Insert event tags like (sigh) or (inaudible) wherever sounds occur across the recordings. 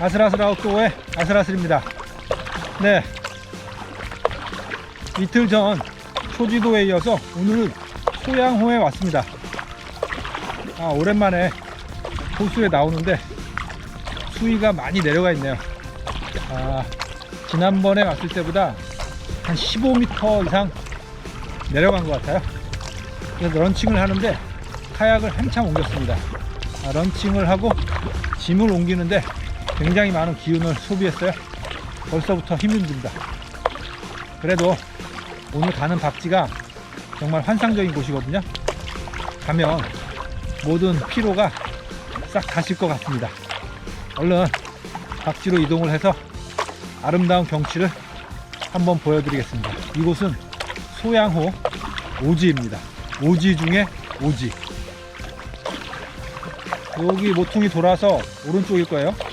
아슬아슬 아웃도어의 아슬아슬입니다. 네. 이틀 전 초지도에 이어서 오늘은 소양호에 왔습니다. 아, 오랜만에 호수에 나오는데 수위가 많이 내려가 있네요. 아, 지난번에 왔을 때보다 한 15m 이상 내려간 것 같아요. 그래서 런칭을 하는데 카약을 한참 옮겼습니다. 아, 런칭을 하고 짐을 옮기는데 굉장히 많은 기운을 소비했어요. 벌써부터 힘이 듭니다. 그래도 오늘 가는 박지가 정말 환상적인 곳이거든요. 가면 모든 피로가 싹 가실 것 같습니다. 얼른 박지로 이동을 해서 아름다운 경치를 한번 보여드리겠습니다. 이곳은 소양호 오지입니다. 오지 중에 오지. 여기 모퉁이 돌아서 오른쪽일 거예요.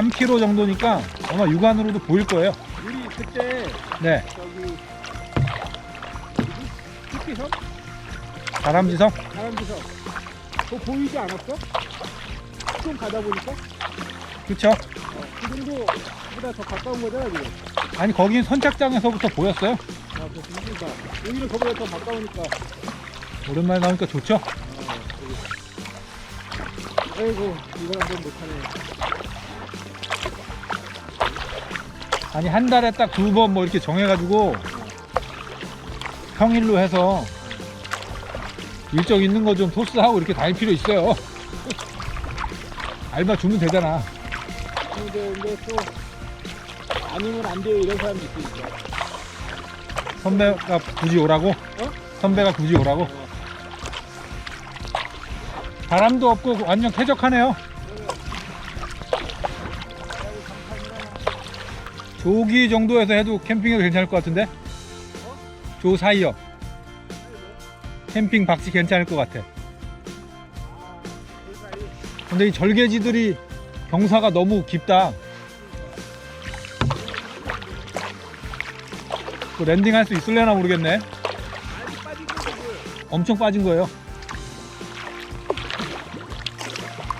(3 k m) 정도니까 아마 육안으로도 보일 거예요. 우리 그때 네. 저기 흑기섬? 다람쥐섬 다람쥐섬 그거 보이지 않았어? 좀 가다 보니까? 그쵸? 어, 그 정도보다 더 가까운 거잖아 지금 아니 거긴 선착장에서부터 보였어요. 아 그렇습니까. 여기는 저보다 더 가까우니까. 오랜만에 나오니까 좋죠? 어. 아이고 이걸 한번 못하네 아니 한 달에 딱 두 번 뭐 이렇게 정해가지고 평일로 해서 일정 있는 거 좀 토스하고 이렇게 다닐 필요 있어요. (laughs) 알바 주면 되잖아. 근데 근데 또 아니면 안 돼요. 이런 사람도 있으니까. 선배가 굳이 오라고? 어? 선배가 굳이 오라고? 바람도 없고 완전 쾌적하네요 조기 정도에서 해도 캠핑해도 괜찮을 것 같은데? 조 사이요. 캠핑 박지 괜찮을 것 같아. 근데 이 절개지들이 경사가 너무 깊다. 또 랜딩할 수 있을려나 모르겠네. 엄청 빠진 거예요.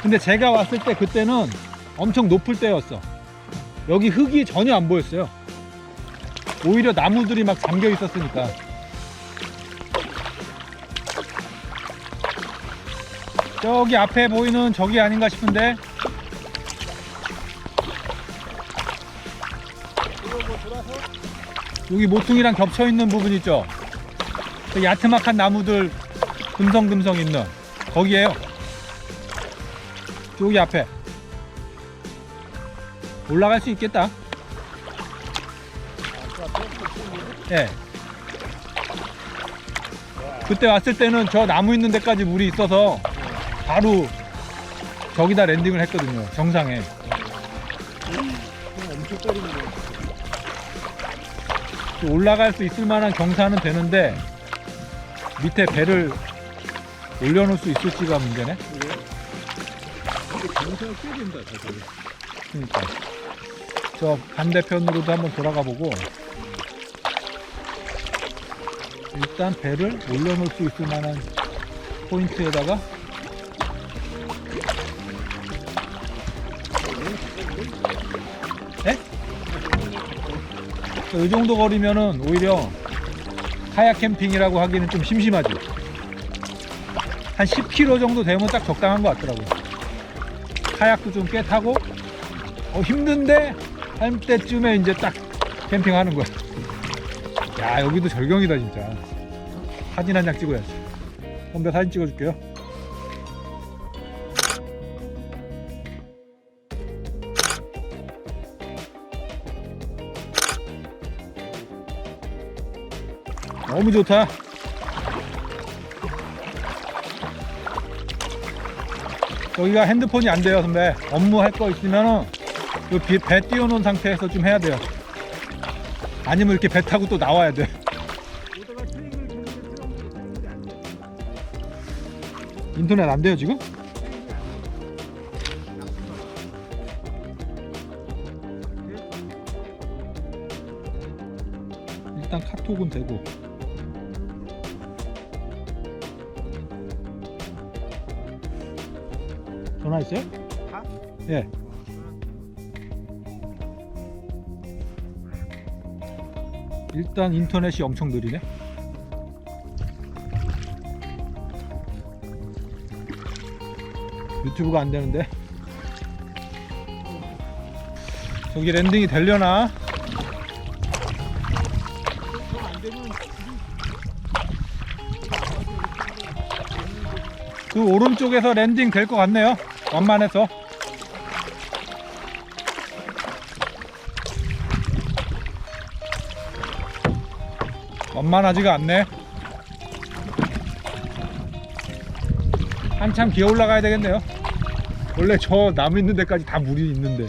근데 제가 왔을 때 그때는 엄청 높을 때였어 여기 흙이 전혀 안 보였어요. 오히려 나무들이 막 잠겨 있었으니까. 저기 앞에 보이는 저기 아닌가 싶은데. 여기 모퉁이랑 겹쳐 있는 부분 있죠? 그 야트막한 나무들 듬성듬성 있는. 거기에요. 저기 앞에 올라갈 수 있겠다. 예. 그때 왔을 때는 저 나무 있는 데까지 물이 있어서 바로 저기다 랜딩을 했거든요 정상에. 엄청 거 올라갈 수 있을 만한 경사는 되는데 밑에 배를 올려놓을 수 있을지가 문제네. 근데 경사가 꽤 된다 저기 그러니까 저 반대편으로도 한번 돌아가 보고 일단 배를 올려놓을 수 있을 만한 포인트에다가 네? 이 정도 거리면은 오히려 카약 캠핑이라고 하기는 좀 심심하지. 한 10km 정도 되면 딱 적당한 것 같더라고요. 카약도 좀 꽤 타고, 어, 힘든데 할 때쯤에 이제 딱 캠핑하는 거야. 야, 여기도 절경이다, 진짜. 사진 한 장 찍어야지. 선배 사진 찍어줄게요. 너무 좋다. 여기가 핸드폰이 안 돼요, 선배. 업무 할 거 있으면은 요 비- 배 띄워놓은 상태에서 좀 해야 돼요. 아니면 이렇게 배 타고 또 나와야 돼. 인터넷 안 돼요, 지금? 일단 카톡은 되고 전화했어요? 다? 예. 일단 인터넷이 엄청 느리네. 유튜브가 안 되는데. 저기 랜딩이 되려나? 그 오른쪽에서 랜딩 될 것 같네요. 완만해서. 완만하지가 않네. 한참 기어 올라가야 되겠네요. 원래 저 나무 있는 데까지 다 물이 있는데.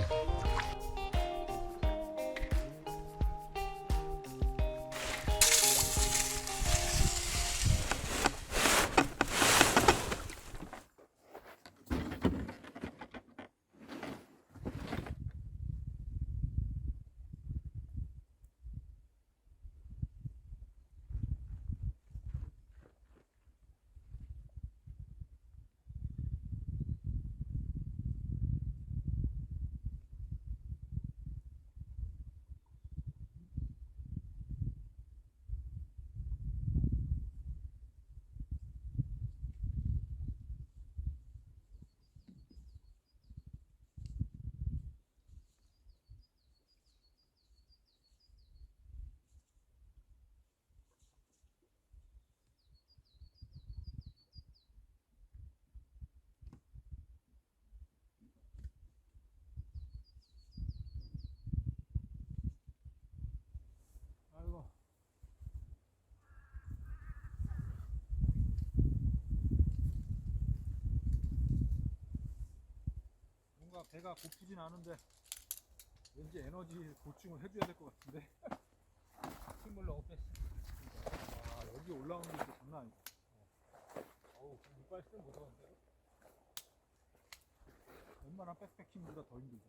아이고. 뭔가 배가 고프진 않은데 왠지 에너지 보충을 해줘야 될 것 같은데. (laughs) 힘을 넣어 뺐어. 아 여기 올라오는 게 장난 아니다 어우 이빨 쓰면 무서운데. 웬만한 백패킹보다 더 힘들죠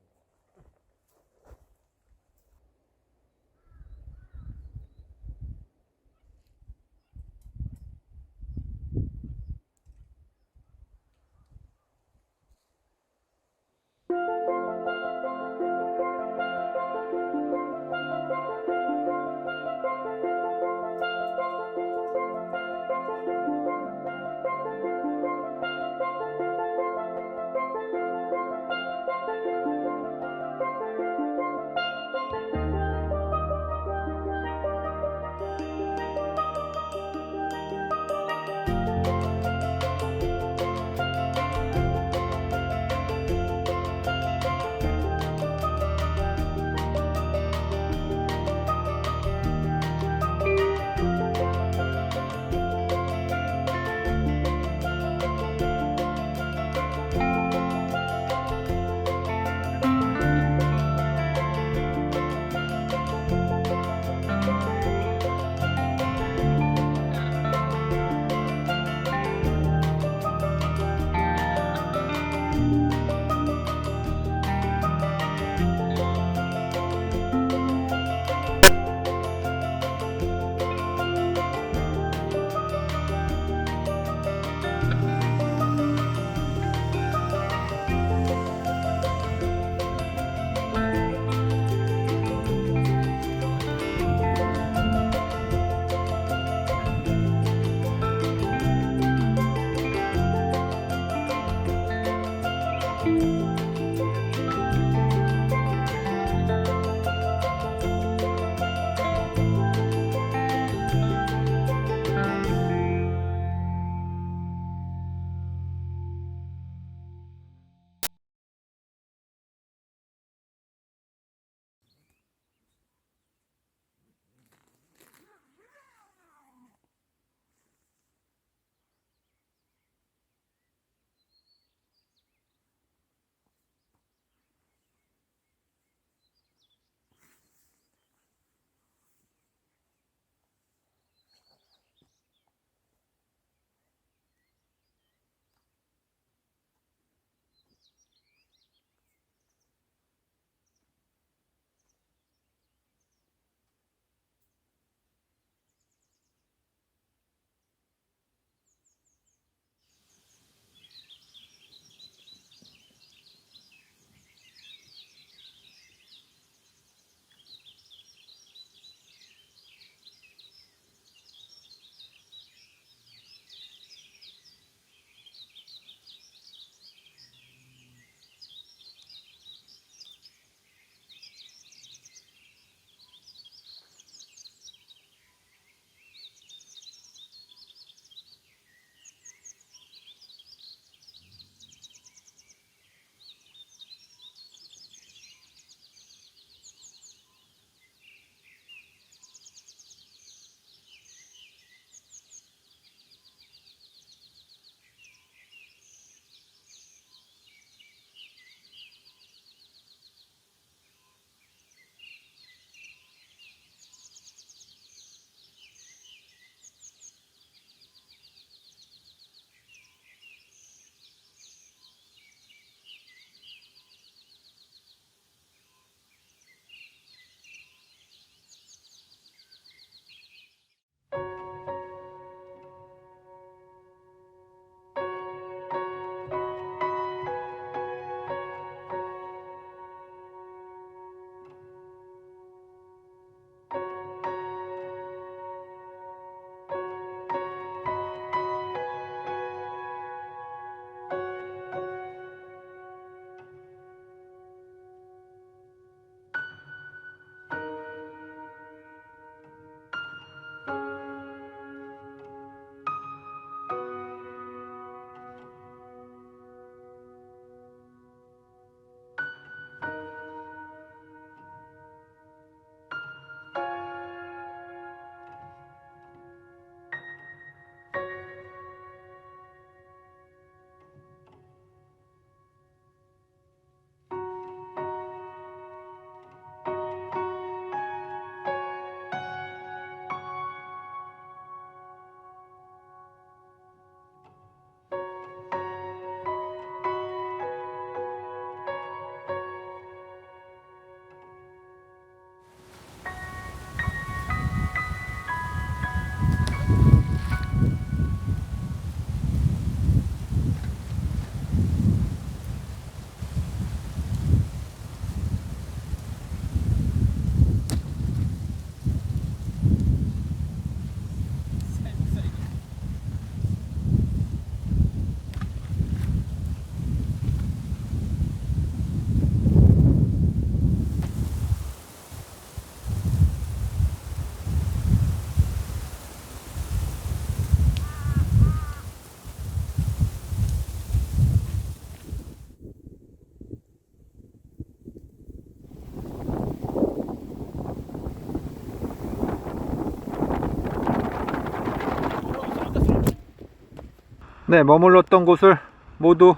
네, 머물렀던 곳을 모두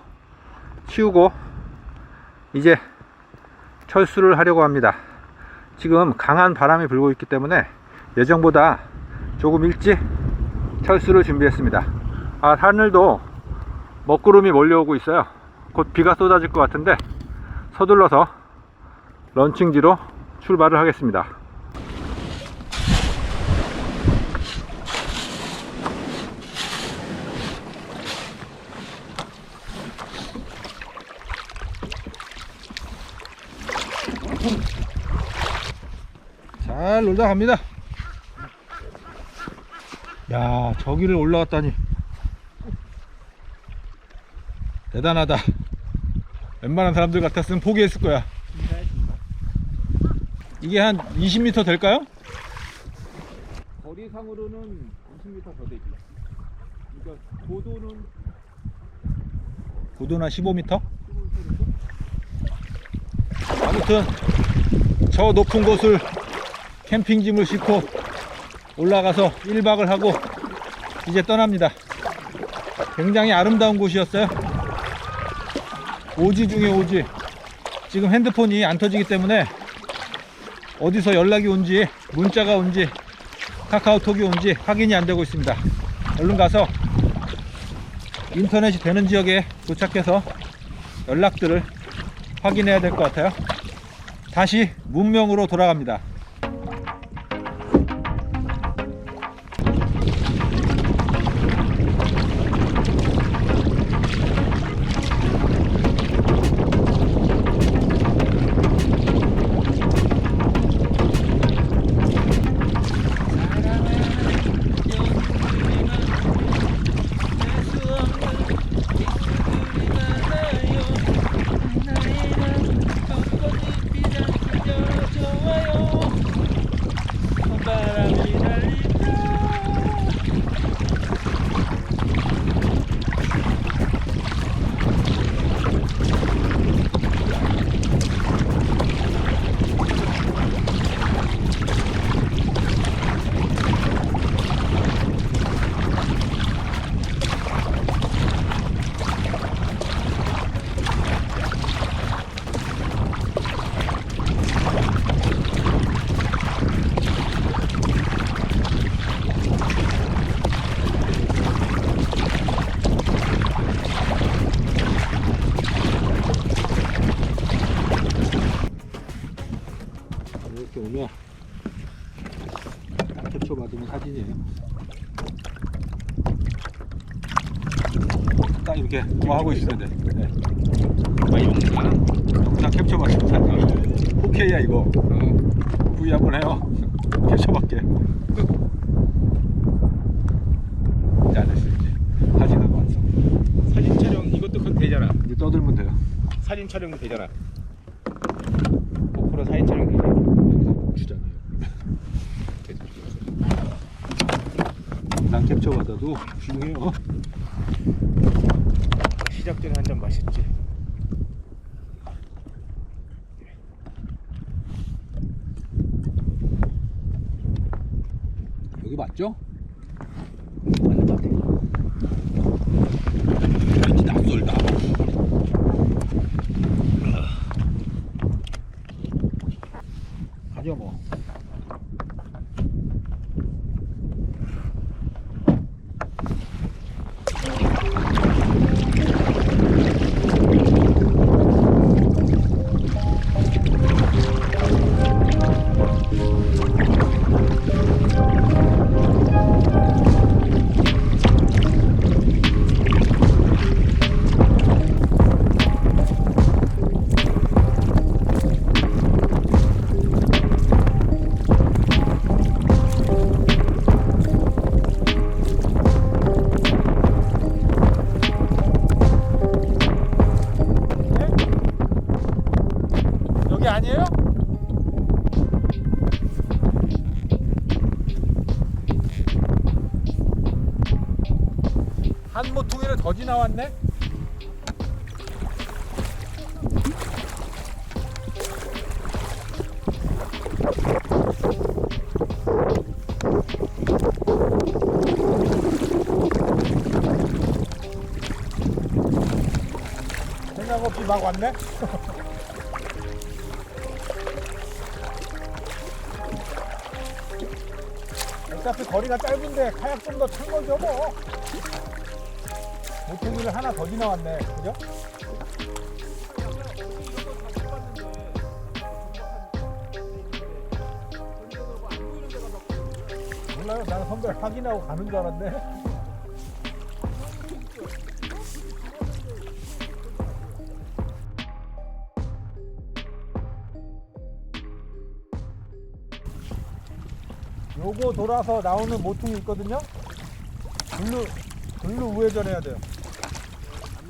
치우고 이제 철수를 하려고 합니다. 지금 강한 바람이 불고 있기 때문에 예정보다 조금 일찍 철수를 준비했습니다. 아, 하늘도 먹구름이 몰려오고 있어요. 곧 비가 쏟아질 것 같은데 서둘러서 런칭지로 출발을 하겠습니다. 잘 놀다 갑니다. 야, 저기를 올라갔다니. 대단하다. 웬만한 사람들 같았으면 포기했을 거야. 이게 한 20m 될까요? 거리상으로는 20m 더 되지. 그러니까 고도는 고도나 15m? 아무튼 저 높은 곳을 캠핑짐을 싣고 올라가서 1박을 하고 이제 떠납니다. 굉장히 아름다운 곳이었어요. 오지 중에 오지. 지금 핸드폰이 안 터지기 때문에 어디서 연락이 온지 문자가 온지 카카오톡이 온지 확인이 안 되고 있습니다. 얼른 가서 인터넷이 되는 지역에 도착해서 연락들을 확인해야 될 것 같아요. 다시 문명으로 돌아갑니다. 이렇게 뭐 하고 있으면 돼. 네. 아 영상? 영상 캡처 받으면 사진. 4K야 이거. 어. V 한번 해요. (laughs) 캡처 받게. 이제 안 했어 이제. 사진은 완성. 사진 촬영 이것도 그건 되잖아. 이제 떠들면 돼요. 사진 촬영도 되잖아. 고프로 사진 촬영 되잖아. 주잖아요. (laughs) 영상 캡처 받아도 중요해요. 시작 전에 한 잔 마셨지. 여기 맞죠? 막 왔네? 어차피 거리가 짧은데 카약 좀 더 찬 거죠 뭐 모퉁이를 하나 더 지나왔네 그죠? 몰라요 나는 선배 확인하고 가는 줄 알았네 요거 돌아서 나오는 모퉁이 있거든요 글루 글루 우회전 해야 돼요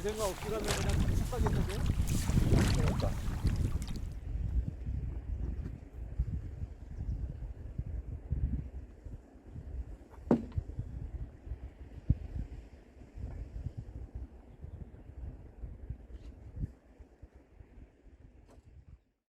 생각 없이 가면 그냥 착각했는데.